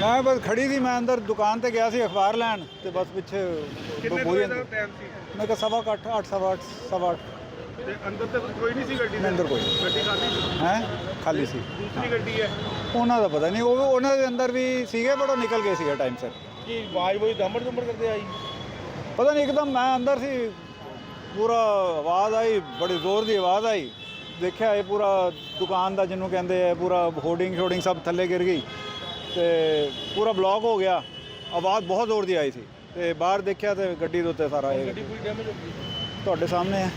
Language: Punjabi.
ਮੈਂ ਬਸ ਖੜੀ ਸੀ ਮੈਂ ਅੰਦਰ ਦੁਕਾਨ ਤੇ ਗਿਆ ਸੀ ਅਖਬਾਰ ਲੈਣ ਤੇ ਬਸ ਪਿੱਛੇ ਕਿੰਨੇ ਵਜੇ ਦਾ ਟਾਈਮ ਸੀ? ਮੈਂ ਕਿਹਾ ਸਵਾ ਕੁ ਅੱਠ ਅੱਠ ਸਵਾ ਅੱਠ ਸਵਾ ਅੱਠ। ਤੇ ਅੰਦਰ ਤੇ ਕੋਈ ਨਹੀਂ ਸੀ ਗੱਡੀ ਦੇ ਅੰਦਰ ਕੋਈ ਨਹੀਂ। ਗੱਡੀ ਖਾਲੀ ਸੀ? ਹੈ? ਖਾਲੀ ਸੀ। ਦੂਸਰੀ ਗੱਡੀ ਹੈ। ਉਹਨਾਂ ਦਾ ਪਤਾ ਨਹੀਂ ਉਹ ਉਹਨਾਂ ਦੇ ਅੰਦਰ ਵੀ ਸੀਗੇ ਬਟ ਉਹ ਨਿਕਲ ਗਏ ਸੀਗਾ ਟਾਈਮ ਸਿਰ। ਕੀ ਆਵਾਜ਼ ਬੋਈ ਦਮੜ ਦਮੜ ਕਰਦੇ ਆਈ? ਪਤਾ ਨਹੀਂ ਇੱਕਦਮ ਮੈਂ ਅੰਦਰ ਸੀ ਪੂਰਾ ਆਵਾਜ਼ ਆਈ ਬੜੀ ਜ਼ੋਰ ਦੀ ਆਵਾਜ਼ ਆਈ। ਦੇਖਿਆ ਇਹ ਪੂਰਾ ਦੁਕਾਨ ਦਾ ਜਿਹਨੂੰ ਕਹਿੰਦੇ ਆ ਪੂਰਾ ਹੋਰਡਿੰਗ ਸ਼ੋਰਡਿੰਗ ਸਭ ਥੱਲੇ ਗਿਰ ਗਈ। ਤੇ ਪੂਰਾ ਬਲੌਕ ਹੋ ਗਿਆ। ਆਵਾਜ਼ ਬਹੁਤ ਜ਼ੋਰ ਦੀ ਆਈ ਸੀ। ਤੇ ਬਾਹਰ ਦੇਖਿਆ ਤੇ ਗੱਡੀ ਦੇ ਉੱਤੇ ਸਾਰਾ ਇਹ ਗੱਡੀ ਪੂਰੀ ਡੈਮੇਜ ਹੋ ਗਈ। ਤੁਹਾਡੇ ਸਾਹਮਣੇ ਹੈ